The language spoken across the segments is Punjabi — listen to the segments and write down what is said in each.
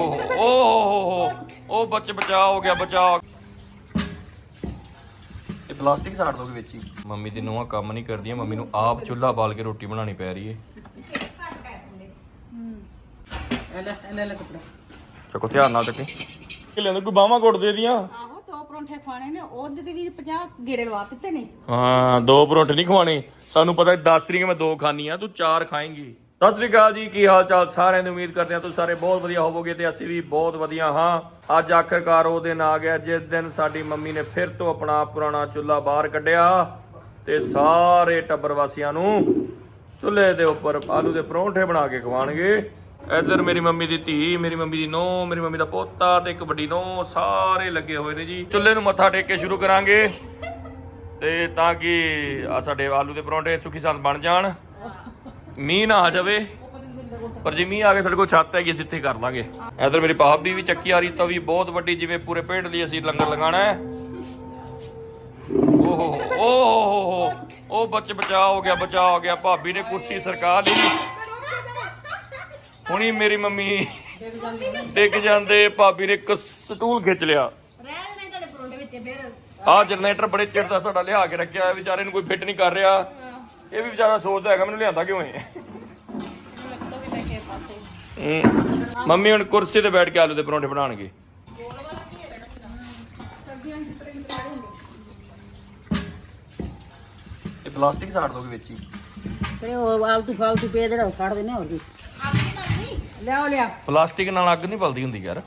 ਓਹ ਓਹ ਉਹ ਬੱਚ ਬਚਾ ਹੋ ਗਿਆ ਬਚਾ ਇਹ ਪਲਾਸਟਿਕ ਸਾੜ ਦੋਗੇ ਵਿੱਚ ਹੀ? ਮੰਮੀ ਦੀ ਨੂੰਹਾਂ ਕੰਮ ਨਹੀਂ ਕਰਦੀਆਂ ਮੰਮੀ ਨੂੰ ਆਪ ਚੁੱਲ੍ਹਾ ਬਾਲ ਕੇ ਰੋਟੀ ਬਣਾਉਣੀ ਪੈ ਰਹੀ ਏ। ਇਹ ਲੈ ਇਹ ਲੈ ਲੈ ਕੱਪੜਾ। ਚੱਕੋ ਧਿਆਨ ਨਾਲ ਚੱਕੀ। ਕਿਲੇ ਨੂੰ ਕੋਈ ਬਾਹਾਂ ਘੁੱਟ ਦੇ ਦੀਆਂ? ਆਹੋ ਦੋ ਪਰੌਂਠੇ ਖਾਣੇ ਨੇ ਉਹਦੇ ਤੇ ਵੀ 50 ਗੇੜੇ ਲਵਾ ਦਿੱਤੇ ਨੇ। ਹਾਂ ਦੋ ਪਰੌਂਠੇ ਨਹੀਂ ਖਵਾਣੇ ਸਾਨੂੰ ਪਤਾ 10 ਰੀਆਂ ਮੈਂ ਦੋ ਖਾਣੀ ਆ ਤੂੰ ਚਾਰ ਖਾਏਂਗੀ। ਸਤਿ ਸ੍ਰੀ ਅਕਾਲ ਜੀ, ਕੀ ਹਾਲ ਚਾਲ? ਸਾਰਿਆਂ ਨੂੰ ਉਮੀਦ ਕਰਦੇ ਹਾਂ ਤੁਸੀਂ ਸਾਰੇ ਬਹੁਤ ਵਧੀਆ ਹੋਵੋਗੇ ਤੇ ਅਸੀਂ ਵੀ ਬਹੁਤ ਵਧੀਆ ਹਾਂ। ਅੱਜ ਆਖਰਕਾਰ ਉਹ ਦਿਨ ਆ ਗਿਆ, ਜਿਸ ਦਿਨ ਸਾਡੀ ਮੰਮੀ ਨੇ ਫਿਰ ਤੋਂ ਆਪਣਾ ਪੁਰਾਣਾ ਚੁੱਲ੍ਹਾ ਬਾਹਰ ਕੱਢਿਆ ਤੇ ਸਾਰੇ ਟੱਬਰ ਵਾਸੀਆਂ ਨੂੰ ਚੁੱਲ੍ਹੇ ਦੇ ਉੱਪਰ ਆਲੂ ਦੇ ਪਰੌਂਠੇ ਬਣਾ ਕੇ ਖਵਾਣਗੇ ਇੱਧਰ ਮੇਰੀ ਮੰਮੀ ਦੀ ਧੀ, ਮੇਰੀ ਮੰਮੀ ਦੀ ਨੂੰਹ, ਮੇਰੀ ਮੰਮੀ ਦਾ ਪੋਤਾ ਤੇ ਇੱਕ ਵੱਡੀ ਨੂੰਹ, ਸਾਰੇ ਲੱਗੇ ਹੋਏ ਨੇ ਜੀ। ਚੁੱਲ੍ਹੇ ਨੂੰ ਮੱਥਾ ਟੇਕ ਕੇ ਸ਼ੁਰੂ ਕਰਾਂਗੇ ਤੇ ਤਾਂ ਕਿ ਆ ਸਾਡੇ ਆਲੂ ਦੇ ਪਰੌਂਠੇ ਸੁਖੀ ਸੰਤ ਬਣ ਜਾਣ। ਮੀਂਹ ਨਾ ਆ ਜਾਵੇ। ਪਰ ਜੇ ਮੀਂਹ ਆ ਕੇ ਸਾਡੇ ਕੋਲ ਛੱਤ ਹੈਗੀ ਅਸੀਂ ਇੱਥੇ ਕਰ ਲਾਂਗੇ। ਇਧਰ ਮੇਰੀ ਭਾਬੀ ਵੀ ਚੱਕੀ ਆ ਰਹੀ ਤਾਂ ਵੀ ਬਹੁਤ ਵੱਡੀ ਜਿਵੇਂ ਪੂਰੇ ਪਿੰਡ ਲਈ ਅਸੀਂ ਲੰਗਰ ਲਗਾਣਾ ਹੈ। ਓਹੋ ਓਹੋ ਉਹ ਬੱਚ ਬਚਾ ਹੋ ਗਿਆ ਬਚਾ ਹੋ ਗਿਆ। ਭਾਬੀ ਨੇ ਕੁਰਸੀ ਸਰਕਾ ਲਈ। ਹੁਣੀ ਮੇਰੀ ਮੰਮੀ ਡਿੱਗ ਜਾਂਦੇ ਭਾਬੀ ਨੇ ਇੱਕ ਸਟੂਲ ਖਿੱਚ ਲਿਆ। ਆ ਜਨਰੇਟਰ ਬੜੇ ਚਿਰ ਦਾ ਸਾਡਾ ਲਿਆ ਕੇ ਰੱਖਿਆ ਹੋਇਆ ਵਿਚਾਰੇ ਨੂੰ ਕੋਈ ਫਿੱਟ ਨਹੀਂ ਕਰ ਰਿਹਾ। ਇਹ ਵੀ ਵਿਚਾਰਾ ਸੋਚਦਾ ਹੈਗਾ ਮੈਨੂੰ ਲਿਆਂਦਾ ਕਿਉਂ ਹੈ। ਹਮ, ਮੰਮੀ ਹੁਣ ਕੁਰਸੀ ਤੇ ਬੈਠ ਕੇ ਆਲੂ ਦੇ ਪਰੌਂਠੇ ਬਣਾਉਣਗੇ। ਇਹ ਪਲਾਸਟਿਕ ਸਾੜ ਦੋਗੇ ਵਿੱਚ ਹੀ? ਤੇ ਉਹ ਆਲਤੂ ਫਾਲਤੂ ਪੇ ਦੇ ਰੋ ਕੱਢ ਦੇਣੇ ਹੋਰ ਕੀ। ਲਿਆਓ ਲਿਆ ਪਲਾਸਟਿਕ ਨਾਲ ਅੱਗ ਨਹੀਂ ਬਲਦੀ ਹੁੰਦੀ ਯਾਰ।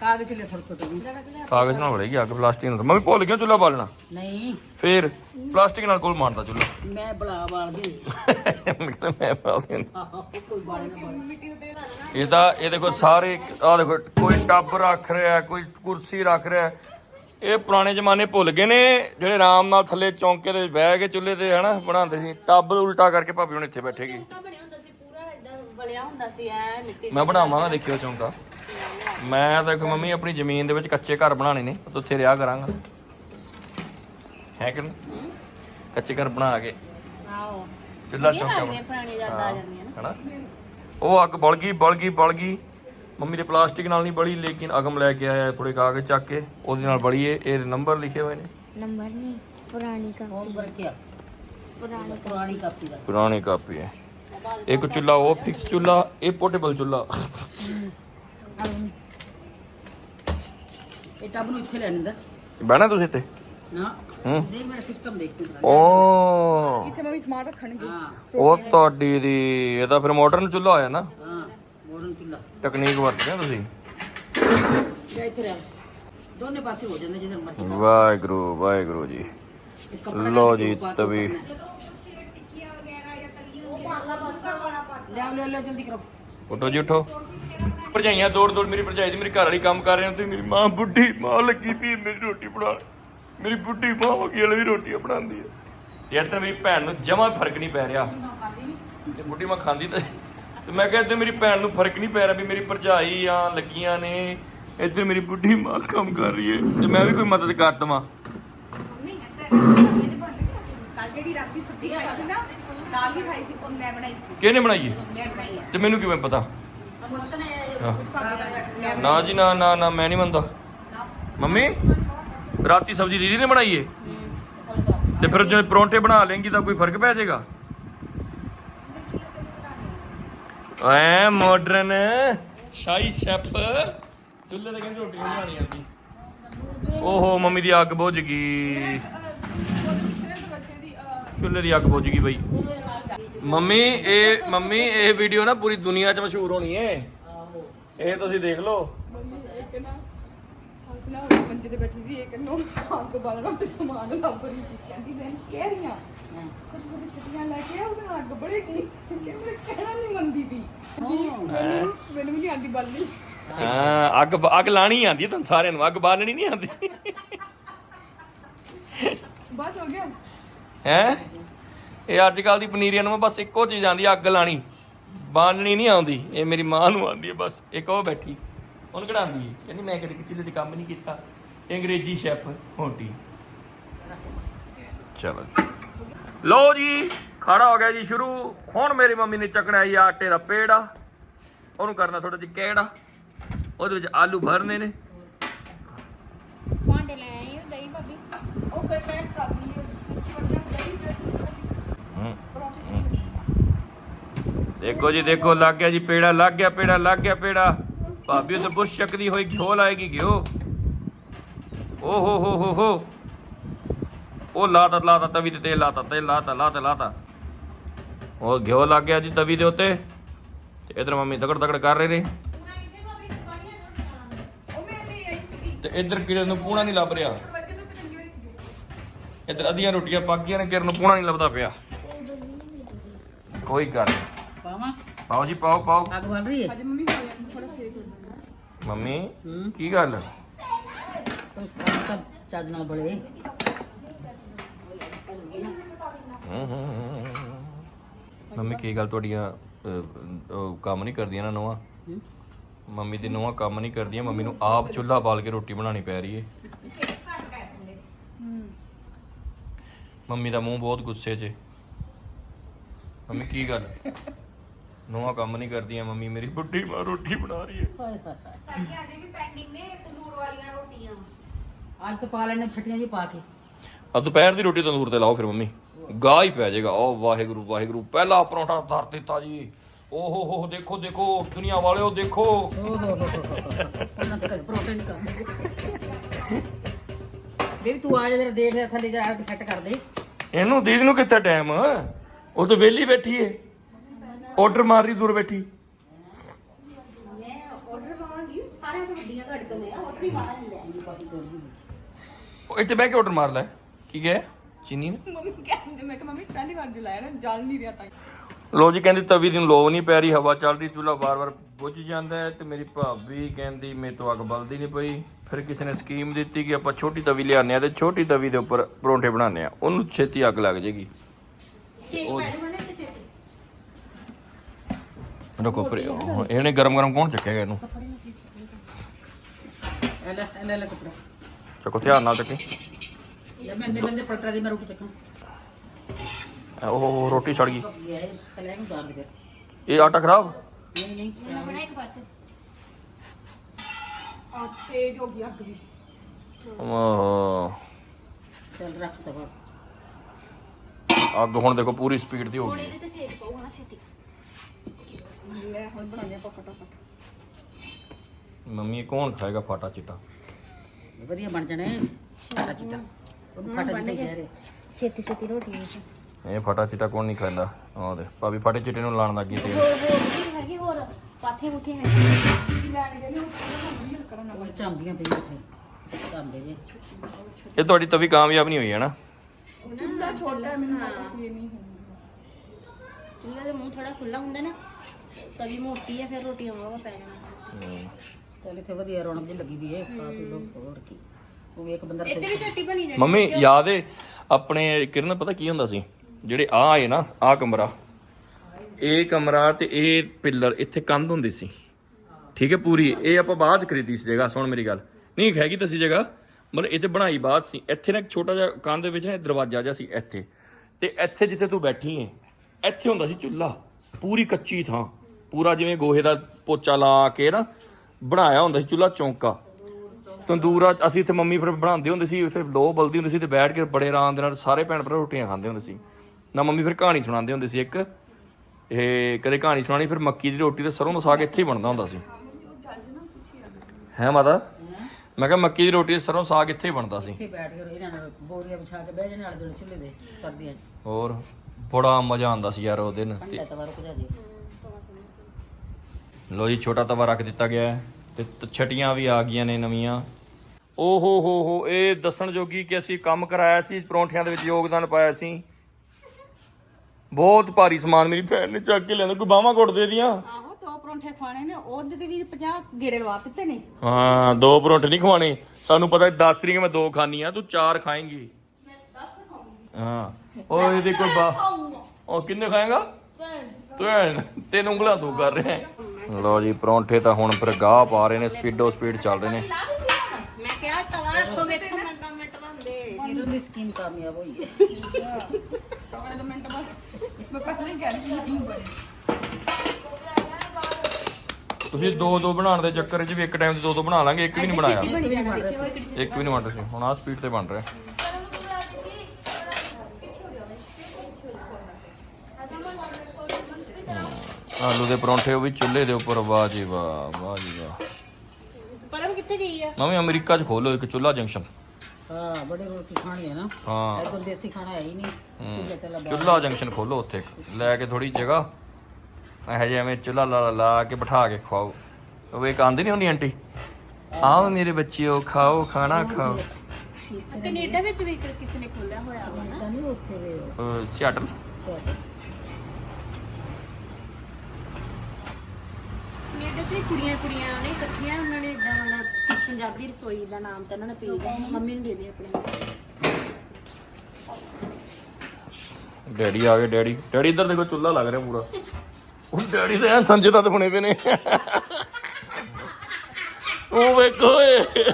ਕਾਗਜ਼ ਲੈ ਥੋੜਾ ਥੋੜਾ ਕਾਗਜ਼ ਨਾਲ ਬਲੇਗੀ ਅੱਗ ਪਲਾਸਟਿਕ ਨਾਲ ਮੰਮੀ ਭੁੱਲ ਗਿਆ ਚੁੱਲ੍ਹਾ ਬਾਲਣਾ? ਨਹੀਂ। ਫੇਰ? ਪਲਾਸਟਿਕ ਨਾਲ ਕੋਲ ਮਾਰਦਾ ਚੁੱਲ੍ਹਾ। ਮੈਂ ਬਲਾ ਬਾਲ ਦੀ ਮੈਂ ਕਿਹਾ ਮੈਂ ਬਾਲ ਦਿੰਦਾ। ਆਹੋ ਕੋਈ ਬਾਲੇ ਨਾ ਬਾਲੇ। ਇਹਦਾ ਇਹ ਦੇਖੋ ਸਾਰੇ ਆ ਦੇਖੋ ਕੋਈ ਟੱਬ ਰੱਖ ਰਿਹਾ ਕੋਈ ਕੁਰਸੀ ਰੱਖ ਰਿਹਾ। ਇਹ ਪੁਰਾਣੇ ਜ਼ਮਾਨੇ ਭੁੱਲ ਗਏ ਨੇ ਜਿਹੜੇ ਆਰਾਮ ਨਾਲ ਥੱਲੇ ਚੌਂਕੇ ਦੇ ਬਹਿ ਕੇ ਚੁੱਲ੍ਹੇ ਤੇ ਹਨਾ ਬਣਾਉਂਦੇ ਸੀ। ਟੱਬ ਉਲਟਾ ਕਰਕੇ ਭਾਬੀ ਹੁਣ ਇੱਥੇ ਬੈਠੇਗੀ। ਮੈਂ ਬਣਾਵਾਂਗਾ ਦੇਖਿਓ ਚੌਂਕਾ। ਮੈਂ ਤਾਂ ਇੱਕ ਮੰਮੀ ਆਪਣੀ ਜ਼ਮੀਨ ਦੇ ਵਿੱਚ ਕੱਚੇ ਘਰ ਬਣਾਣੇ ਨੇ ਤੇ ਉੱਥੇ ਰਿਹਾ ਕਰਾਂਗਾ। ਹੈ ਕਿ ਨਹੀਂ? ਕੱਚੇ ਘਰ ਬਣਾ ਕੇ। ਆਓ ਚੁੱਲਾ ਚੌਂਕਾ ਬਣਾ ਪੁਰਾਣੀ ਯਾਦਾਂ ਆ ਜਾਂਦੀਆਂ ਨਾ। ਉਹ ਅੱਗ ਬਲ ਗਈ ਬਲ ਗਈ ਬਲ ਗਈ ਮੰਮੀ ਦੇ ਪਲਾਸਟਿਕ ਨਾਲ ਨਹੀਂ ਬਲੀ ਲੇਕਿਨ ਅਗਮ ਲੈ ਕੇ ਆਇਆ ਥੋੜੇ ਕਾਗਜ਼ ਚੱਕ ਕੇ। ਉਹਦੇ ਨਾਲ ਬਲੀ ਇਹ ਇਹ ਨੰਬਰ ਲਿਖੇ ਹੋਏ ਨੇ। ਨੰਬਰ ਨਹੀਂ ਪੁਰਾਣੀ ਕਾ ਹੋਮਵਰਕ ਕੀ ਪੁਰਾਣੀ ਕਾਪੀ। ਦਾ। ਪੁਰਾਣੀ ਕਾਪੀ ਹੈ। ਇੱਕ ਚੁੱਲਾ ਉਹ ਫਿਕਸ ਚੁੱਲਾ ਇਹ ਪੋਰਟੇਬਲ ਚੁੱਲਾ ਇਹ ਟੱਬ ਨੂੰ ਇੱਥੇ ਲੈ ਲੈਂਦਾ। ਬਹਿਣਾ ਤੁਸੀਂ ਇੱਥੇ? ਨਾ ਹੂੰ। ਦੇਖ ਮੇਰਾ ਸਿਸਟਮ ਦੇਖ ਤੂੰ। ਓ। ਇੱਥੇ ਮੈਂ ਵੀ ਸਮਾਨ ਰੱਖਣਗੇ। ਹਾਂ। ਉਹ ਤੁਹਾਡੀ ਦੀ ਇਹਦਾ ਫਿਰ ਮਾਡਰਨ ਚੁੱਲਾ ਹੋਇਆ ਨਾ। ਹਾਂ ਮੋੜਨ ਚੁੱਲਾ ਟੈਕਨੀਕ ਵਰਤਦੇ ਆ ਤੁਸੀਂ? ਜਾਂ ਇੱਥੇ ਰਹਿ। ਦੋਨੇ ਪਾਸੇ ਹੋ ਜਾਂਦੇ ਜਿਹਦੇ ਮਰਜ਼ੀ ਵਾਹਿਗੁਰੂ ਵਾਹਿਗੁਰੂ ਜੀ। ਲੋ ਜੀ ਤਵੀ। ਲਿਆਓ ਲਿਆਓ ਲਿਆਓ ਜਲਦੀ ਕਰੋ। ਉਠੋ ਜੀ ਉਠੋ। ਭਰਜਾਈਆਂ ਦੌੜ ਦੌੜ ਮੇਰੀ ਭਰਜਾਈ ਦੀ ਮੇਰੀ ਘਰ ਵਾਲੀ ਕੰਮ ਕਰ ਰਹੇ ਨੇ ਤੇ ਮੇਰੀ ਮਾਂ ਬੁੱਢੀ ਮਾਂ ਲੱਗੀ ਪਈ ਮੇਰੀ ਰੋਟੀ ਬਣਾਉਣ ਮੇਰੀ ਬੁੱਢੀ ਮਾਂ ਵਗੀ ਵਾਲੀ ਵੀ ਰੋਟੀਆਂ ਬਣਾਉਂਦੀ ਹੈ ਤੇ ਇੱਧਰ ਮੇਰੀ ਭੈਣ ਨੂੰ ਜਮਾ ਫ਼ਰਕ ਨਹੀਂ ਪੈ ਰਿਹਾ। ਤੇ ਬੁੱਢੀ ਮਾਂ ਖਾਂਦੀ ਤਾਂ ਤੇ ਮੈਂ ਕਿਹਾ ਮੇਰੀ ਭੈਣ ਨੂੰ ਫ਼ਰਕ ਨਹੀਂ ਪੈ ਰਿਹਾ ਵੀ ਮੇਰੀ ਭਰਜਾਈ ਆ ਲੱਗੀਆਂ ਨੇ ਇੱਧਰ ਮੇਰੀ ਬੁੱਢੀ ਮਾਂ ਕੰਮ ਕਰ ਰਹੀ ਹੈ। ਤੇ ਮੈਂ ਵੀ ਕੋਈ ਮਦਦ ਕਰ ਦਵਾਂ। ਕੱਲ ਜਿਹੜੀ ਰਾਤੀ ਸਬਜ਼ੀ ਖਾਈ ਸੀ ਨਾ ਦਾਲ ਵੀ ਖਾਈ ਸੀ ਉਹ ਮੈਂ ਬਣਾਈ ਸੀ। ਕਿਹਨੇ ਬਣਾਈ ਹੈ? ਮੈਂ ਬਣਾਈ ਆ ਤੇ ਮੈਨੂੰ ਕਿਵੇਂ ਪਤਾ? ਨਾ ਜੀ ਨਾ ਨਾ ਨਾ ਮੈਂ ਨਹੀਂ ਮੰਨਦਾ। ਮੰਮੀ ਰਾਤੀ ਸਬਜ਼ੀ ਦੀਦੀ ਨੇ ਬਣਾਈ ਏ? ਤੇ ਫਿਰ ਜੇ ਪਰੌਂਠੇ ਬਣਾ ਲੇਂਗੀ ਤਾਂ ਕੋਈ ਫ਼ਰਕ ਪੈ ਜਾਏਗਾ? ਐ ਮਾਡਰਨ ਸ਼ਾਹੀ ਸ਼ੈਫ। ਚੁੱਲ੍ਹੇ ਤੇ ਕਹਿੰਦੀ ਰੋਟੀ ਨੀ ਬਣਾਣੀ ਆਂਦੀ ਓਹੋ ਮੰਮੀ ਦੀ ਅੱਗ ਬੁਝ ਗਈ। ਚੁੱਲ੍ਹੇ ਦੀ ਅੱਗ ਬੁਝ ਗਈ ਬਈ। ਮੰਮੀ ਇਹ ਮੰਮੀ ਇਹ ਵੀਡੀਓ ਨਾ ਪੂਰੀ ਦੁਨੀਆ 'ਚ ਮਸ਼ਹੂਰ ਹੋਣੀ ਏ। ਇਹ ਤੁਸੀਂ ਦੇਖ ਲਓ। ਸੱਸ ਨਾ ਮੰਜੇ ਤੇ ਬੈਠੀ ਸੀ ਇੱਕ ਨੂੰ ਅੱਗ ਬਾਲਣਾ ਤੇ ਸਮਾਨ ਲੱਭ ਰਹੀ ਸੀ। ਕਹਿੰਦੀ ਮੈਂ ਕਹਿ ਰਹੀ ਹਾਂ ਲੈ ਕੇ ਅੱਗ ਬੜੇਗੀ ਕਹਿੰਦੀ ਮੈਂ ਕਹਿਣਾ ਨਹੀਂ ਮੰਨਦੀ ਵੀ ਮੈਨੂੰ ਮੈਨੂੰ ਵੀ ਨਹੀਂ ਆਂਦੀ ਬਾਲਣੀ। ਹਾਂ ਅੱਗ ਅੱਗ ਲਾਣੀ ਆਂਦੀ ਤੁਹਾਨੂੰ ਸਾਰਿਆਂ ਨੂੰ। ਅੱਗ ਬਾਲਣੀ ਨਹੀਂ ਆਂਦੀ। ਬਸ ਹੋ ਗਿਆ। ਹੈ? ਇਹ ਅੱਜ ਕੱਲ ਦੀ ਪਨੀਰੀਆਂ ਨੂੰ ਬਸ ਇੱਕੋ ਚੀਜ਼ ਆਂਦੀ ਅੱਗ ਲਾਣੀ। ਬਾਲਣੀ ਨਹੀਂ ਆਉਂਦੀ। ਇਹ ਮੇਰੀ ਮਾਂ ਨੂੰ ਆਂਦੀ ਹੈ ਬਸ। ਇੱਕ ਉਹ ਬੈਠੀ। ਉਹਨੂੰ ਕਢਾਉਂਦੀ ਹੈ। ਕਹਿੰਦੀ ਮੈਂ ਕਦੇ ਚੁੱਲ੍ਹੇ ਤੇ ਕੰਮ ਨਹੀਂ ਕੀਤਾ। ਅੰਗਰੇਜ਼ੀ ਸ਼ੈਫ ਹੋਟੀ। ਚਲੋ ਜੀ। ਲਓ ਜੀ ਖਾਣਾ ਹੋ ਗਿਆ ਜੀ ਸ਼ੁਰੂ। ਹੁਣ ਮੇਰੀ ਮੰਮੀ ਨੇ ਚੱਕਣਾ ਇਹ ਆਟੇ ਦਾ ਪੇੜਾ। ਉਹਨੂੰ ਕਰਨਾ ਥੋੜਾ ਜਿਹਾ ਕਿਹੜਾ ਉਹਦੇ ਵਿੱਚ ਆਲੂ ਭਰਨੇ ਨੇ ਭਾਂਡੇ ਲੈ ਆਈ ਦਹੀਂ ਭਾਬੀ ਉਹ ਕੋਈ ਪੈਕ ਕਰ ਲਈ ਛੋਟਾ ਦਹੀਂ ਵਿੱਚ ਹੂੰ ਪਰੌਂਠੇ ਸੀ ਦੇਖੋ ਜੀ, ਦੇਖੋ, ਲੱਗ ਗਿਆ ਜੀ, ਪੇੜਾ, ਲੱਗ ਗਿਆ, ਪੇੜਾ, ਲੱਗ ਗਿਆ, ਪੇੜਾ। ਭਾਬੀ ਉਹ ਤੇ ਬੁਸ਼ ਚੱਕਦੀ ਹੋਈ ਘਿਓ ਲਾਏਗੀ ਘਿਓ ਓ, ਹੋ ਹੋ ਹੋ ਹੋ। ਉਹ ਲਾਤਾ ਲਾਤਾ, ਤਵੀ ਤੇ ਤੇਲ ਲਾਤਾ ਤੇਲ ਲਾਤਾ ਲਾਤਾ ਲਾਤਾ। ਉਹ ਘਿਓ ਲੱਗ ਗਿਆ ਜੀ ਤਵੀ ਦੇ ਉੱਤੇ। ਤੇ ਇਧਰ ਮੰਮੀ ਤਕੜ ਤਕੜ ਕਰ ਰਹੇ ਨੇ। ਤੇ ਇਧਰ ਕਿਰਨ ਨੂੰ ਪੂਣਾ ਨਹੀਂ ਲੱਭ ਰਿਹਾ। ਬੱਚੇ ਇਧਰ ਅੱਧੀਆਂ ਰੋਟੀਆਂ ਪੱਕੀਆਂ ਨੇ, ਕਿਰਨ ਨੂੰ ਪੂਣਾ ਨਹੀਂ ਲੱਭਦਾ ਪਿਆ। ਕੋਈ ਗੱਲ ਨਹੀਂ ਪਾਵਾਂ ਪਾਓ ਜੀ ਪਾਓ ਪਾਓ। ਅੱਗ ਬਲ ਰਹੀ ਹੈ ਅੱਜ ਮੰਮੀ ਹੋ ਜਾਂਦੀ ਥੋੜਾ ਸੇਕ ਮੰਮੀ ਕੀ ਗੱਲ? ਚੱਜ ਨਾਲ ਬੜੇ। ਹੂੰ, ਹੂੰ, ਹੂੰ, ਹੂੰ। ਮੰਮੀ ਕੀ ਗੱਲ ਤੁਹਾਡੀਆਂ ਅਹ, ਉਹ ਕੰਮ ਨਹੀਂ ਕਰਦੀਆਂ ਨਾ ਨੋਆ ਹੂੰ। ਮੰਮੀ ਦੀ ਨੋਆ ਕੰਮ ਨਹੀਂ ਕਰਦੀਆਂ ਮੰਮੀ ਨੂੰ ਆਪ ਚੁੱਲ੍ਹਾ ਬਾਲ ਕੇ ਰੋਟੀ ਬਣਾਉਣੀ ਪੈ ਰਹੀ ਏ। ਮੰਮੀ ਦਾ ਮੂੰਹ ਬਹੁਤ ਗੁੱਸੇ 'ਚ ਏ। ਮੰਮੀ ਕੀ ਗੱਲ? ਨੋਆ ਕੰਮ ਨਹੀਂ ਕਰਦੀਆਂ ਮੰਮੀ ਮੇਰੀ। ਬੁੱਢੀ ਮਾਂ ਰੋਟੀ ਬਣਾ ਰਹੀ ਏ ਹਾਏ ਹਾਏ ਹਾਏ। ਸਾਡੀਆਂ ਅਜੇ ਵੀ ਪੈਂਡਿੰਗ ਨੇ ਤੰਦੂਰ ਵਾਲੀਆਂ ਰੋਟੀਆਂ। ਅੱਜ ਤਾਂ ਪਾ ਲੈਣੇ ਛੱਟੀਆਂ ਜੀ ਪਾ ਕੇ। ਆ ਦੁਪਹਿਰ ਦੀ ਰੋਟੀ ਤੰਦੂਰ ਤੇ ਲਾਓ ਫਿਰ ਮੰਮੀ। ਗਾਹ ਹੀ ਪੈ ਜਾਏਗਾ। ਓ ਵਾਹਿਗੁਰੂ ਵਾਹਿਗੁਰੂ। ਪਹਿਲਾ ਪਰੌਂਠਾ ਧਰ ਦਿੱਤਾ ਜੀ। ਓ ਹੋ ਹੋ ਦੇਖੋ ਦੇਖੋ। ਦੁਨੀਆ ਵਾਲਿਓ ਦੇਖੋ। ਓ ਹੋ ਹੋ ਹੋ ਉਹਨਾਂ ਤੇ ਪਰੋਟੇ ਨਹੀਂ ਕਰਦੇ ਦੇਵੀ ਤੂੰ ਆ ਜਾ ਜਰਾ ਦੇਖ ਥੱਲੇ ਜਾ ਕੇ ਸੈੱਟ ਕਰ ਦੇ। ਇਹਨੂੰ ਦੀਦੀ ਨੂੰ ਕਿੱਥੇ ਟਾਈਮ? ਉਹ ਤਾਂ ਵਿਹਲੀ ਬੈਠੀ ਏ। ਆਰਡਰ ਮਾਰ ਰਹੀ ਦੂਰ ਬੈਠੀ। ਉਹ ਇੱਥੇ ਬਹਿ ਕੇ ਆਰਡਰ ਮਾਰ ਲੈ। ਕੀ ਕਹੇ? ਚੀਨੀ ਨੇ। ਮੰਮੀ ਕਹਿੰਦੇ ਮੈਂ ਕਿ ਮੰਮੀ ਪਹਿਲੀ ਵਾਰ ਜਲਾਇਆ ਨਾ ਜਲ ਨਹੀਂ ਰਿਹਾ ਤਾਂ ਲੋ ਜੀ ਕਹਿੰਦੀ ਤਵੀ ਦੀ ਲੋ ਨਹੀਂ ਪੈ ਰਹੀ ਹਵਾ ਚੱਲਦੀ ਚੁੱਲਾ ਬਾਰ-ਬਾਰ ਬੁੱਝ ਜਾਂਦਾ ਹੈ ਤੇ ਮੇਰੀ ਭਾਬੀ ਕਹਿੰਦੀ ਮੇਰੇ ਤੋਂ ਅੱਗ ਬਲਦੀ ਨਹੀਂ ਪਈ। ਫਿਰ ਕਿਸੇ ਨੇ ਸਕੀਮ ਦਿੱਤੀ ਕਿ ਆਪਾਂ ਛੋਟੀ ਤਵੀ ਲਿਆਉਂਦੇ ਆ ਤੇ ਛੋਟੀ ਤਵੀ ਦੇ ਉੱਪਰ ਪਰੌਂਠੇ ਬਣਾਉਂਦੇ ਆ ਉਹਨੂੰ ਛੇਤੀ ਅੱਗ ਲੱਗ ਜਾਏਗੀ ਰੁਕੋ ਪਰ ਇਹਨੇ ਗਰਮ ਗਰਮ ਕੌਣ ਚੱਕੇਗਾ ਇਹਨੂੰ? ਇਹ ਲੈ ਇਹ ਲੈ ਲੈ ਕੱਪੜਾ। ਚੱਕੋ ਧਿਆਨ ਨਾਲ ਚੱਕੇ। ਇਹ ਮੈਂ ਦੇ ਬੰਦੇ ਪਲਟਾ ਦੀ ਮੈਂ ਰੋਟੀ ਚੱਕਾਂ। ਉਹ ਰੋਟੀ ਸੜ ਗਈ। ਪੱਕ ਗਿਆ ਇਹ ਥੱਲੇ ਨੂੰ ਉਤਾਰ ਦੇ ਇਹ ਆਟਾ ਖਰਾਬ? ਨਹੀਂ ਨਹੀਂ ਆ ਤੇਜ਼ ਹੋ ਗਈ ਅੱਗ ਵੀ। ਚੱਲ ਰੱਖ ਅੱਗ ਹੁਣ ਦੇਖੋ ਪੂਰੀ ਸਪੀਡ ਦੀ ਹੋ ਗਈ। ਲੈ ਹੁਣ ਬਣਾਉਂਦੇ ਆਪਾਂ ਫਟਾਫਟ। ਮੰਮੀ ਇਹ ਕੌਣ ਖਾਏਗਾ ਫਾਟਾ ਚਿੱਟਾ? ਇਹ ਵਧੀਆ ਬਣ ਜਾਣੇ ਚਿੱਟਾ ਚਿੱਟਾ। ਉਹਨੂੰ ਫਾਟਾ ਚਿੱਟਾ ਹੀ ਕਹਿ ਰਹੇ। ਛੇਤੀ ਛੇਤੀ ਰੋਟੀ ਵਿੱਚ ਇਹ ਫਾਟਾ ਚਿੱਟਾ ਕੌਣ ਨਹੀਂ ਖਾਂਦਾ? ਆਹ ਦੇ ਭਾਬੀ ਫਾਟੇ ਚਿੱਟੇ ਨੂੰ ਲਾਣ ਲੱਗੀ ਤੇ ਹੋਰ ਹੋਰ ਵੀ ਹੈਗੇ ਹੋਰ? ਪਾਥੇ ਮੁੱਠੇ ਹੈਗੇ। ਕੀ ਲੈਣ ਗਏ ਨੇ? ਉਹ ਝਾਂਬੀਆਂ ਪਈਆਂ ਉੱਥੇ। ਝਾਂਬੇ ਜੇ। ਇਹ ਤੁਹਾਡੀ ਤਵੀ ਕਾਮਯਾਬ ਨਹੀਂ ਹੋਈ ਹੈ ਨਾ ਚੁੱਲ੍ਹਾ ਛੋਟਾ ਹੈ ਮੈਨੂੰ ਪਤਾ ਸੀ ਇਹ ਨਹੀਂ ਹੁੰਦਾ ਚੁੱਲ੍ਹੇ ਦਾ ਮੂੰਹ ਥੋੜਾ ਖੁੱਲਾ ਹੁੰਦਾ ਨਾ। ਤਵੀ ਮੋਟੀ ਹੈ ਫਿਰ ਰੋਟੀਆਂ ਵਾਵਾ ਪੈ ਜਾਣਾ ਚੱਲ ਇੱਥੇ ਵਧੀਆ ਰੌਣਕ ਜਿਹੀ ਲੱਗੀ ਵੀ ਹੈ ਕਾਫੀ ਲੋਕ ਹੋਰ ਕੀ। ਉਹ ਵੀ ਇੱਕ ਬੰਦਾ ਇੱਥੇ ਵੀ ਛੱਟੀ ਬਣੀ ਰਹਿਣੀ ਮੰਮੀ ਯਾਦ ਏ ਆਪਣੇ ਕਿਰਨ ਪਤਾ ਕੀ ਹੁੰਦਾ ਸੀ? ਜਿਹੜੇ ਆ ਆਏ ਨਾ ਆ ਕਮਰਾ। ਇਹ ਕਮਰਾ ਤੇ ਇਹ ਪਿੱਲਰ ਇੱਥੇ ਕੰਧ ਹੁੰਦੀ ਸੀ। ਠੀਕ ਹੈ ਪੂਰੀ। ਇਹ ਆਪਾਂ ਬਾਅਦ ਚ ਖਰੀਦੀ ਸੀ ਜਗ੍ਹਾ ਸੁਣ ਮੇਰੀ ਗੱਲ। ਨਹੀਂ ਹੈਗੀ ਤਾਂ ਸੀ ਜਗ੍ਹਾ ਮਤਲਬ ਇੱਥੇ ਬਣਾਈ ਬਾਅਦ ਸੀ। ਇੱਥੇ ਨਾ ਇੱਕ ਛੋਟਾ ਜਿਹਾ ਕੰਧ ਦੇ ਵਿੱਚ ਨਾ ਦਰਵਾਜ਼ਾ ਜਿਹਾ ਸੀ ਇੱਥੇ। ਤੇ ਇੱਥੇ ਜਿੱਥੇ ਤੂੰ ਬੈਠੀ ਏ ਇੱਥੇ ਹੁੰਦਾ ਸੀ ਚੁੱਲ੍ਹਾ। ਪੂਰੀ ਕੱਚੀ ਥਾਂ। ਪੂਰਾ ਜਿਵੇਂ ਗੋਹੇ ਦਾ ਪੋਚਾ ਲਾ ਕੇ ਨਾ ਬਣਾਇਆ ਹੁੰਦਾ ਸੀ ਚੁੱਲ੍ਹਾ ਚੌਂਕਾ। ਤੰਦੂਰਾ ਅਸੀਂ ਇੱਥੇ ਮੰਮੀ ਫਿਰ ਬਣਾਉਂਦੇ ਹੁੰਦੇ ਸੀ ਉੱਥੇ ਲੋ ਬਲਦੀ ਹੁੰਦੀ ਸੀ ਤੇ ਬੈਠ ਕੇ ਬੜੇ ਆਰਾਮ ਦੇ ਨਾਲ ਸਾਰੇ ਭੈਣ ਭਰਾ ਰੋਟੀਆਂ ਖਾਂਦੇ ਹੁੰਦੇ ਸੀ। ਨਾ ਮੰਮੀ ਫਿਰ ਕਹਾਣੀ ਸੁਣਾਉਂਦੇ ਹੁੰਦੇ ਸੀ ਇੱਕ। ਇਹ ਕਦੇ ਕਹਾਣੀ ਸੁਣਾਣੀ ਫਿਰ ਮੱਕੀ ਦੀ ਰੋਟੀ ਤੇ ਸਰੋਂ ਦਾ ਸਾਗ ਇੱਥੇ ਹੀ ਬਣਦਾ ਹੁੰਦਾ ਸੀ। ਹੈ ਮਾਤਾ? ਮੈਂ ਕਿਹਾ ਮੱਕੀ ਦੀ ਰੋਟੀ ਤੇ ਸਰੋਂ ਸਾਗ ਇੱਥੇ ਹੀ ਬਣਦਾ ਸੀ। ਇੱਥੇ ਬੈਠ ਕੇ ਇਹਨਾਂ ਨਾਲ ਬੋਰੀਆਂ ਵਿਛਾ ਕੇ ਬਹਿ ਜਾਣੇ ਨਾਲ ਜਿਹੜੇ ਚੁੱਲ੍ਹੇ ਦੇ ਸਰਦੀਆਂ 'ਚ। ਹੋਰ? ਬੜਾ ਮਜ਼ਾ ਆਉਂਦਾ ਸੀ ਯਾਰ ਉਹ ਦਿਨ। ਠੰਡਾ ਤਵਾ ਰੁਕ ਜਾ ਜੀ। ਲੋ ਜੀ ਛੋਟਾ ਤਵਾ ਰੱਖ ਦਿੱਤਾ ਗਿਆ ਹੈ ਤੇ ਤ- ਛਟੀਆਂ ਵੀ ਆ ਗਈਆਂ ਨੇ ਨਵੀਆਂ। ਓ ਹੋ ਹੋ ਹੋ ਇਹ ਦੱਸਣ ਜੋਗੀ ਕਿ ਅਸੀਂ ਕੰਮ ਕਰਾਇਆ ਸੀ ਪਰੌਂਠਿਆਂ ਦੇ ਵਿੱਚ ਯੋਗਦਾਨ ਪਾਇਆ ਸੀ। ਬਹੁਤ ਭਾਰੀ ਸਮਾਨ ਮੇਰੀ ਭੈਣ ਨੇ ਚੱਕ ਕੇ ਲਿਆਂਦਾ ਕੋਈ ਬਾਹਾਂ ਘੁੱਟ ਦੇ ਦੀਆਂ? ਆਹੋ ਦੋ ਪਰੌਂਠੇ ਖਾਣੇ ਨੇ ਉਹਦੇ ਤੇ ਵੀ 50 ਗੇੜੇ ਲਵਾ ਦਿੱਤੇ ਨੇ। ਹਾਂ ਦੋ ਪਰੌਂਠੇ ਨਹੀਂ ਖਵਾਣੇ ਸਾਨੂੰ ਪਤਾ 10 ਰੀਆਂ ਮੈਂ ਦੋ ਖਾਣੀ ਆ ਤੂੰ ਚਾਰ ਖਾਏਂਗੀ। ਹਾਂ। ਉਹ ਇਹਦੇ ਕੋਈ ਬਾ ਉਹ ਕਿੰਨੇ ਖਾਏਗਾ? ਭੈਣ। ਤਿੰਨ ਉਂਗਲਾਂ ਤੂੰ ਕਰ ਰਿਹਾ ਹੈ। ਲਓ ਜੀ ਪਰੌਂਠੇ ਤਾਂ ਹੁਣ ਫਿਰ ਗਾਹ ਪਾ ਰਹੇ ਨੇ ਸਪੀਡੋ ਸਪੀਡ ਚੱਲ ਰਹੇ ਨੇ। ਮੈਂ ਕਿਹਾ ਤਵਾ ਤੋਂ ਵੇਖੋ ਮਿੰਟਾਂ ਮਿੰਟ ਬੰਦੇ ਇਹਨਾਂ ਦੀ ਸਕੀਮ ਕਾਮਯਾਬ ਹੋਈ ਹੈ। ਅਗਲੇ ਦੋ ਮਿੰਟ ਬਾਅਦ ਮੈਂ ਪਹਿਲਾਂ ਹੀ ਕਹਿ ਰਹੀ ਸੀ ਨਹੀਂ ਬਣੇ ਤੁਸੀਂ ਦੋ ਦੋ ਬਣਾਉਣ ਦੇ ਚੱਕਰ 'ਚ ਵੀ ਇੱਕ ਟਾਈਮ ਤੇ ਦੋ ਦੋ ਬਣਾ ਲਾਂਗੇ ਇੱਕ ਵੀ ਨਹੀਂ ਬਣਾਇਆ। ਇੱਕ ਵੀ ਨਹੀਂ ਬਣ ਰਿਹਾ ਸੀ। ਹੁਣ ਆ ਸਪੀਡ ਤੇ ਬਣ ਰਿਹਾ। ਆਲੂ ਦੇ ਪਰੌਂਠੇ ਉਹ ਵੀ ਚੁੱਲ੍ਹੇ ਦੇ ਉੱਪਰ। ਵਾਹ ਜੀ ਵਾਹ ਵਾਹ ਜੀ ਵਾਹ। ਪਰਮ ਕਿੱਥੇ ਗਈ ਆ? ਮੈਂ ਵੀ ਅਮਰੀਕਾ 'ਚ ਖੋਲੋ ਇੱਕ ਚੁੱਲ੍ਹਾ ਜੰਕਸ਼ਨ। ਹਾਂ ਬੜੇ ਰੋਟੀ ਖਾਣੀ ਹੈ ਨਾ। ਹਾਂ। ਇਦੋਂ ਦੇਸੀ ਖਾਣਾ ਹੈ ਹੀ ਨਹੀਂ। ਚੁੱਲ੍ਹੇ ਜੰਕਸ਼ਨ ਖੋਲੋ ਉੱਥੇ। ਇੱਕ। ਲੈ ਕੇ ਥੋੜੀ ਜਗ੍ਹਾ। ਇਹੋ ਜਿਹਾ ਐਵੇਂ ਚੁੱਲ੍ਹਾ ਲਾ ਲਾ- ਕੇ ਬਿਠਾ ਕੇ ਖਵਾਓ। ਉਹ ਇੱਕ ਆਂਦੀ ਨਹੀਂ ਹੁੰਦੀ ਆਂਟੀ? ਆਓ ਮੇਰੇ ਬੱਚਿਓ ਖਾਓ ਖਾਣਾ ਖਾਓ। ਕੈਨੇਡਾ ਵਿੱਚ ਵੀ ਕਿਸੇ ਨੇ ਖੋਲਿਆ ਹੋਇਆ ਵਾ ਨਾ। ਨਹੀਂ ਉੱਥੇ ਅਹ ਸਿਆਟਲ। 'ਚ ਵੀ ਕੁੜੀਆਂ ਕੁੜੀਆਂ ਨੇ ਇਕੱਠੀਆਂ ਉਹਨਾਂ ਨੇ ਇਦਾਂ ਵਾਲਾ ਪੰਜਾਬੀ ਰਸੋਈ ਦਾ ਨਾਮ ਤਾਂ ਉਹਨਾਂ ਨੇ ਪੇਜ ਹੈ ਮੰਮੀ ਨੂੰ ਦੇ ਦੇ ਆਪਣੇ। ਡੈਡੀ ਆ ਗਏ ਡੈਡੀ। ਡੈਡੀ ਇੱਧਰ ਦੇਖੋ ਚੁੱਲ੍ਹਾ ਲੱਗ ਰਿਹਾ ਪੂਰਾ। ਉਹ ਡੈਡੀ ਦੇ ਐਨ ਸੰਜੇ ਤੱਕ ਬਣੇ ਪਏ ਨੇ। ਉਹ ਵੇਖੋ ਏ।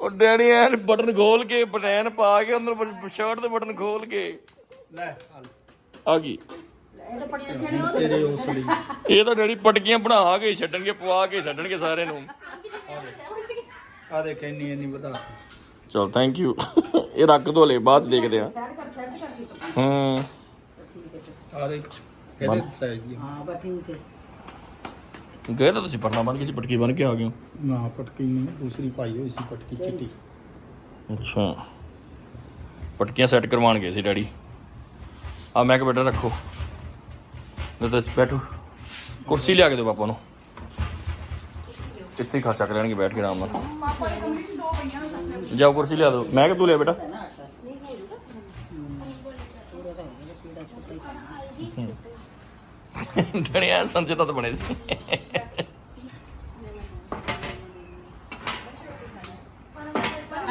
ਉਹ ਡੈਡੀ ਐਨ ਬਟਨ ਖੋਲ ਕੇ ਬਟਨ ਪਾ ਕੇ ਅੰਦਰ ਸ਼ਰਟ ਦੇ ਬਟਨ ਖੋਲ ਕੇ। ਲੈ ਆ ਗਈ। ਤੇਰੇ ਉਸ ਲਈ। ਇਹ ਤਾਂ ਡੈਡੀ ਪਟਕੀਆਂ ਬਣਾ ਕੇ ਛੱਡਣਗੇ ਪਵਾ ਕੇ ਛੱਡਣਗੇ ਸਾਰਿਆਂ ਨੂੰ। ਆ ਦੇਖ ਇੰਨੀ ਇੰਨੀ ਵਧਾ ਚਲ ਥੈਂਕ ਯੂ ਇਹ ਰੱਖ ਦੋ ਲੈ ਬਾਅਦ 'ਚ ਦੇਖਦੇ ਆ ਹੂੰ। ਆ ਦੇਖ ਇਹਦੇ ਸਾਈਜ਼ ਦੀ ਹਾਂ ਬਸ ਠੀਕ ਹੈ। ਗਏ ਤਾਂ ਤੁਸੀਂ ਪਟਨਾ ਬਣ ਕੇ ਸੀ ਪਟਕੀ ਬਣ ਕੇ ਆ ਗਏ ਹੋ? ਨਾ ਪਟਕੀ ਨਹੀਂ ਦੂਸਰੀ ਪਾਈ ਹੋਈ ਸੀ ਪਟਕੀ ਚਿੱਟੀ। ਅੱਛਾ। ਪਟਕੀਆਂ ਸੈੱਟ ਕਰਵਾਉਣ ਗਏ ਸੀ ਡੈਡੀ। ਆ ਮੈਂ ਕਿ ਬੇਟਾ ਰੱਖੋ। ਨਹੀਂ ਤਾਂ ਬੈਠੋ। ਕੁਰਸੀ ਲਿਆ ਕੇ ਦਿਓ ਪਾਪਾ ਨੂੰ। ਕਿੱਥੇ ਖਰਚਾ ਕਰ ਲੈਣਗੇ, ਬੈਠ ਕੇ ਆਰਾਮ ਨਾਲ। ਜਾਓ, ਕੁਰਸੀ ਲਿਆ ਦਿਓ। ਮੈਂ ਕਿ ਤੂੰ ਲਿਆ ਬੇਟਾ। ਡੜਿਆ ਸੰਜੇ ਤਾਂ ਬਣੇ ਸੀ।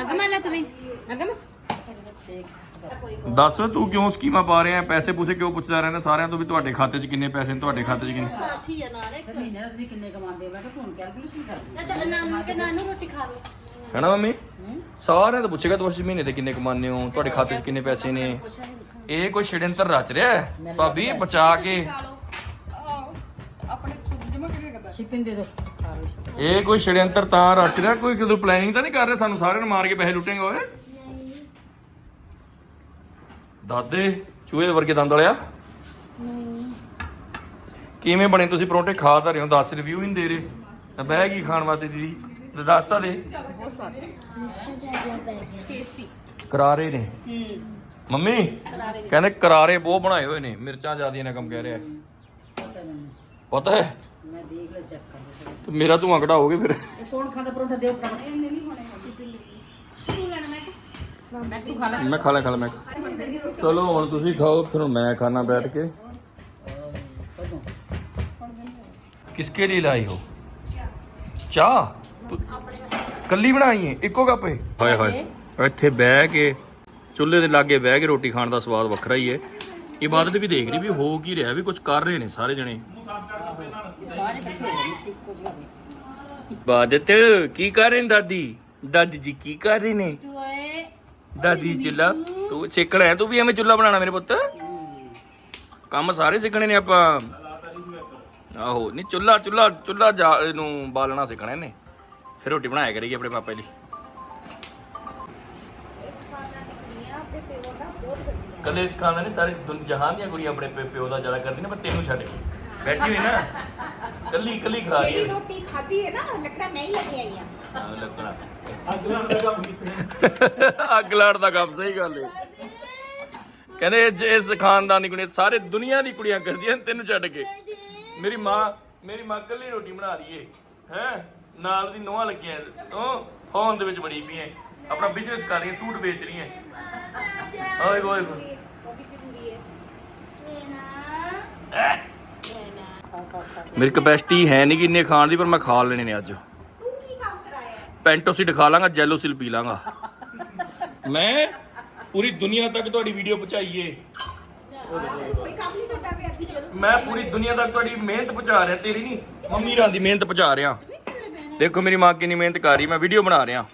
ਅਗਮ ਲੈ ਤੂੰ ਵੀ। ਅਗਮ। ਦੱਸ ਤੂੰ ਕਿਉਂ ਸਕੀਮਾਂ ਪਾ ਰਿਹਾ? ਪੈਸੇ ਪੂਸੇ ਕਿਉਂ ਪੁੱਛਦਾ ਰਹਿੰਦਾ? ਸਾਰਿਆਂ ਤੋਂ ਵੀ ਤੁਹਾਡੇ ਖਾਤੇ 'ਚ ਕਿੰਨੇ ਪੈਸੇ ਨੇ ਤੁਹਾਡੇ ਖਾਤੇ 'ਚ ਕਿੰਨੇ? ਸਾਥੀ ਆ ਨਾਲ ਇੱਕ। ਮਹੀਨੇ ਦਾ ਤੁਸੀਂ ਕਿੰਨੇ ਕਮਾਉਂਦੇ ਮੈਂ ਕਿਹਾ ਫੋਨ ਕੈਲਕੂਲੇਸ਼ਨ ਕਰ ਲਈ ਤਾਂ ਨਾਨੂ ਕੇ ਨਾਨੂ ਰੋਟੀ ਖਾ ਲਓ। ਹੈਨਾ ਮੰਮੀ? ਸਾਰਿਆਂ ਤੋਂ ਪੁੱਛੇਗਾ ਤੁਸੀਂ ਮਹੀਨੇ ਦੇ ਕਿੰਨੇ ਕਮਾਉਂਦੇ ਹੋ ਤੁਹਾਡੇ ਖਾਤੇ 'ਚ ਕਿੰਨੇ ਪੈਸੇ ਨੇ? ਇਹ ਕੋਈ ਛਿੜੰਤਰ ਰਚ ਰਿਹਾ ਹੈ? ਭਾਬੀ ਬਚਾ ਕੇ। ਆਪਣੇ ਸੁਣ ਜਮਾ ਕਰਿਆ ਕਰਦਾ ਸ਼ਿਪਿੰਗ ਦੇ। ਇਹ ਕੋਈ ਛਿੜੰਤਰ ਤਾਂ ਰਚ ਰਿਹਾ? ਕੋਈ ਕਿਦੋਂ ਪਲੈਨਿੰਗ ਤਾਂ ਨਹੀਂ ਕਰ ਰਿਹਾ? ਸਾਨੂੰ ਸਾਰਿਆਂ ਨੂੰ ਮਾਰ ਕੇ ਪੈਸੇ ਲੁੱਟੇਗਾ ਓਏ। ਦਾਦੇ ਚੂਹੇ ਵਰਗੇ ਦੰਦ ਵਾਲਿਆ? ਕਿਵੇਂ ਬਣੇ ਤੁਸੀਂ ਪਰੌਂਠੇ? ਖਾ ਤਾਂ ਰਹੇ ਹੋ 10 ਰਿਵਿਊ ਹੀ ਨਹੀਂ ਦੇ ਰਹੇ। ਤਾਂ ਬਹਿ ਗਈ ਖਾਣ ਵਾਸਤੇ ਦੀਦੀ। ਤੇ ਦੱਸ ਤਾਂ ਦੇ। ਕਰਾਰੇ ਨੇ। ਮੰਮੀ ਕਹਿੰਦੇ ਕਰਾਰੇ ਬਹੁਤ ਬਣਾਏ ਹੋਏ ਨੇ। ਮਿਰਚਾਂ ਜ਼ਿਆਦੀਆਂ ਨੇ ਕੰਮ ਕਹਿ ਰਿਹਾ। ਪਤਾ ਹੈ? ਮੈਂ ਦੇਖ ਲੈ ਚੈੱਕ ਕਰ ਲਿਆ ਤੇ ਮੇਰਾ ਧੂਆਂ ਘਟਾਓਗੇ ਫਿਰ। ਇਹ ਕੌਣ ਖਾਂਦਾ ਪਰੌਂਠਾ? ਦਿਓ ਪਰੌਂਠਾ। ਇਹ ਨਹੀਂ ਹੋਣੇ। ਮੈਂ ਤੂੰ ਖਾ ਲੈ। ਮੈਂ ਖਾ ਲਿਆ ਖਾ ਲਿਆ ਮੈਂ ਖਾ- ਚਲੋ ਹੁਣ ਤੁਸੀਂ ਖਾਓ ਫਿਰ ਮੈਂ ਖਾਣਾ ਬੈਠ ਕੇ। ਕਿਸਕੇ ਲਈ ਲਾਈ ਹੋ? ਚਾਹ? ਕੱਲੀ ਬਣਾਈ ਹੈ ਇੱਕੋ ਕੱਪ ਹੈ ਹਾਏ ਹਾਏ। ਇੱਥੇ ਬਹਿ ਕੇ ਚੁੱਲ੍ਹੇ ਦੇ ਲਾਗੇ ਬਹਿ ਕੇ ਰੋਟੀ ਖਾਣ ਦਾ ਸਵਾਦ ਵੱਖਰਾ ਹੀ ਹੈ ਇਬਾਦਤ ਵੀ ਦੇਖ ਰਹੀ ਵੀ ਹੋ ਕੀ ਰਿਹਾ ਵੀ ਕੁਝ ਕਰ ਰਹੇ ਨੇ ਸਾਰੇ ਜਣੇ। ਇਬਾਦਤ ਕੀ ਕਰ ਰਹੇ ਦਾਦੀ? ਦਾਦੀ ਜੀ ਕੀ ਕਰ ਰਹੇ ਨੇ? ਦਾਦੀ ਚੁੱਲਾ। ਤੂੰ ਸਿੱਖਣਾ ਹੈ ਤੂੰ ਵੀ ਐਵੇਂ ਚੁੱਲਾ ਬਣਾਉਣਾ ਮੇਰੇ ਪੁੱਤ। ਕੰਮ ਸਾਰੇ ਸਿੱਖਣੇ ਨੇ ਆਪਾਂ। ਆਹੋ ਨਹੀਂ ਚੁੱਲਾ ਚੁੱਲਾ ਚੁੱਲਾ ਨੂੰ ਬਾਲਣਾ ਸਿੱਖਣਾ ਇਹਨੇ। ਫਿਰ ਰੋਟੀ ਬਣਾਇਆ ਕਰੇਗੀ ਆਪਣੇ ਪਾਪਾ ਲਈ ਕੱਲੇ ਇਸ ਨੇ ਸਾਰੇ ਦੁਨ ਜਹਾਨ ਦੀਆਂ ਕੁੜੀਆਂ ਆਪਣੇ ਪਿਓ ਦਾ ਜ਼ਿਆਦਾ ਕਰਦੀ ਨੇ ਪਰ ਤੈਨੂੰ ਛੱਡ ਕੇ। ਬੈਠੀ ਹੋਈ ਨਾ। ਕੱਲੀ ਕੱਲੀ ਖਾ ਰਹੀ ਹੈ। ਰੋਟੀ ਖਾਧੀ ਹੈ ਨਾ ਲੱਕੜਾ ਮੈਂ ਹੀ ਲੈ ਕੇ ਆਈ ਆ ਹਾਂ, ਲੱਕੜਾਂ। ਅੱਗ ਲਾੜ ਦਾ ਕੰਮ ਸਹੀ ਗੱਲ ਹੈ। ਕਹਿੰਦੇ ਜੇ ਇਸ ਖਾਨਦਾਨ ਦੀ ਕੁੜੀਆਂ ਸਾਰੇ ਦੁਨੀਆ ਦੀ ਕੁੜੀਆਂ ਕਰਦੀਆਂ ਨੇ ਤੈਨੂੰ ਛੱਡ ਕੇ। ਮੇਰੀ ਮਾਂ ਮੇਰੀ ਮਾਂ ਕੱਲੀ ਰੋਟੀ ਬਣਾ ਰਹੀ ਏ ਹੈ? ਨਾਲ ਦੀ ਨੋਹਾਂ ਲੱਗੀਆਂ ਉਹ ਫੋਨ ਦੇ ਵਿੱਚ ਬੜੀ ਪਈ ਹੈ ਆਪਣਾ ਬਿਜ਼ਨਸ ਕਰ ਰਹੀ ਹੈ ਸੂਟ ਵੇਚ ਰਹੀ ਹੈ ਓਏ ਓਏ ਓਏ। ਮੇਰੀ ਕਪੈਸਿਟੀ ਹੈ ਨਹੀਂ ਕਿ ਇੰਨੇ ਖਾਣ ਦੀ ਪਰ ਮੈਂ ਖਾ ਲੈਣੇ ਨੇ ਅੱਜ। ਪੈਂਟੋਸਿਡ ਦਿਖਾ ਲਾਂਗਾ ਜੈਲੋਸਿਲ ਪੀ ਲਾਂਗਾ। ਮੈਂ ਪੂਰੀ ਦੁਨੀਆ ਤੱਕ ਤੁਹਾਡੀ ਵੀਡੀਓ ਪਹੁੰਚਾਈਏ ਮੈਂ ਪੂਰੀ ਦੁਨੀਆ ਤੱਕ ਤੁਹਾਡੀ ਮਿਹਨਤ ਪਹੁੰਚਾ ਰਿਹਾ, ਤੇਰੀ ਨਹੀਂ, ਮੰਮੀ ਰਾਂ ਦੀ ਮਿਹਨਤ ਪਹੁੰਚਾ ਰਿਹਾ ਦੇਖੋ ਮੇਰੀ ਮਾਂ ਕਿੰਨੀ ਮਿਹਨਤ ਕਰ ਰਹੀ, ਮੈਂ ਵੀਡੀਓ ਬਣਾ ਰਿਹਾ